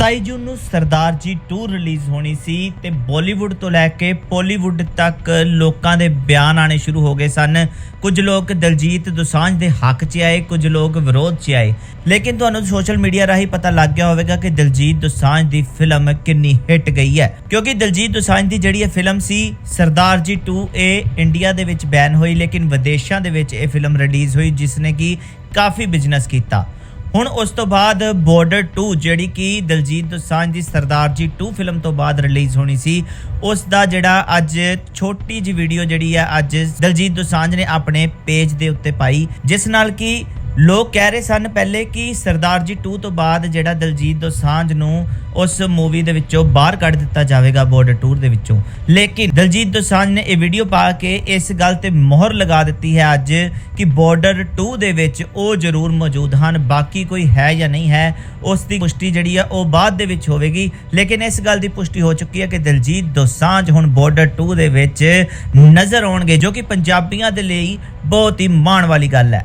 27 ਜੂਨ ਨੂੰ ਸਰਦਾਰ ਜੀ 2 ਰਿਲੀਜ਼ ਹੋਣੀ ਸੀ ਤੇ ਬਾਲੀਵੁੱਡ ਤੋਂ ਲੈ ਕੇ ਪੋਲੀਵੁੱਡ ਤੱਕ ਲੋਕਾਂ ਦੇ ਬਿਆਨ ਆਣੇ ਸ਼ੁਰੂ ਹੋ ਗਏ ਸਨ। ਕੁਝ ਲੋਕ ਦਲਜੀਤ ਦੋਸਾਂਝ ਦੇ ਹੱਕ 'ਚ ਆਏ, ਕੁਝ ਲੋਕ ਵਿਰੋਧ 'ਚ ਆਏ। ਲੇਕਿਨ ਤੁਹਾਨੂੰ ਸੋਸ਼ਲ ਮੀਡੀਆ ਰਾਹੀਂ ਪਤਾ ਲੱਗ ਗਿਆ ਹੋਵੇਗਾ ਕਿ ਦਲਜੀਤ ਦੋਸਾਂਝ ਦੀ ਫਿਲਮ ਕਿੰਨੀ ਹਿੱਟ ਗਈ ਹੈ। ਕਿਉਂਕਿ ਦਲਜੀਤ ਦੋਸਾਂਝ ਦੀ ਜਿਹੜੀ ਇਹ ਫਿਲਮ ਸੀ, ਸਰਦਾਰ ਜੀ 2 ਇਹ ਇੰਡੀਆ ਦੇ ਵਿੱਚ ਬੈਨ ਹੋਈ, ਲੇਕਿਨ ਵਿਦੇਸ਼ਾਂ ਦੇ ਵਿੱਚ ਇਹ ਫਿਲਮ ਰਿਲੀਜ਼ ਹੋਈ, ਜਿਸ ਨੇ ਕਿ ਕਾਫੀ ਬਿਜ਼ਨਸ ਕੀਤਾ। ਹੁਣ ਉਸ ਤੋਂ ਬਾਅਦ ਬਾਰਡਰ 2 ਜਿਹੜੀ ਕਿ ਦਲਜੀਤ ਦੋਸਾਂਝ ਦੀ ਸਰਦਾਰ ਜੀ 2 ਫਿਲਮ ਤੋਂ ਬਾਅਦ ਰਿਲੀਜ਼ ਹੋਣੀ ਸੀ, ਉਸ ਦਾ ਜਿਹੜਾ ਅੱਜ ਛੋਟੀ ਜਿਹੀ ਵੀਡੀਓ ਜਿਹੜੀ ਹੈ, ਅੱਜ ਦਲਜੀਤ ਦੋਸਾਂਝ ਨੇ ਆਪਣੇ ਪੇਜ ਦੇ ਉੱਤੇ ਪਾਈ, ਜਿਸ ਨਾਲ ਕਿ ਲੋਕ ਕਹਿ ਰਹੇ ਸਨ ਪਹਿਲੇ ਕਿ ਸਰਦਾਰ ਜੀ 2 ਤੋਂ ਬਾਅਦ ਜਿਹੜਾ ਦਲਜੀਤ ਦੋਸਾਂਝ ਨੂੰ ਉਸ ਮੂਵੀ ਦੇ ਵਿੱਚੋਂ ਬਾਹਰ ਕੱਢ ਦਿੱਤਾ ਜਾਵੇਗਾ ਬਾਰਡਰ ਟੂਰ ਦੇ ਵਿੱਚੋਂ। ਲੇਕਿਨ ਦਲਜੀਤ ਦੋਸਾਂਝ ਨੇ ਇਹ ਵੀਡੀਓ ਪਾ ਕੇ ਇਸ ਗੱਲ ਤੇ ਮੋਹਰ ਲਗਾ ਦਿੱਤੀ ਹੈ ਅੱਜ ਕਿ ਬਾਰਡਰ 2 ਦੇ ਵਿੱਚ ਉਹ ਜ਼ਰੂਰ ਮੌਜੂਦ ਹਨ। ਬਾਕੀ ਕੋਈ ਹੈ ਜਾਂ ਨਹੀਂ ਹੈ, ਉਸ ਦੀ ਪੁਸ਼ਟੀ ਜਿਹੜੀ ਆ ਉਹ ਬਾਅਦ ਦੇ ਵਿੱਚ ਹੋਵੇਗੀ। ਲੇਕਿਨ ਇਸ ਗੱਲ ਦੀ ਪੁਸ਼ਟੀ ਹੋ ਚੁੱਕੀ ਹੈ ਕਿ ਦਲਜੀਤ ਦੋਸਾਂਝ ਹੁਣ ਬਾਰਡਰ 2 ਦੇ ਵਿੱਚ ਨਜ਼ਰ ਆਉਣਗੇ, ਜੋ ਕਿ ਪੰਜਾਬੀਆਂ ਦੇ ਲਈ ਬਹੁਤ ਹੀ ਮਾਣ ਵਾਲੀ ਗੱਲ ਹੈ।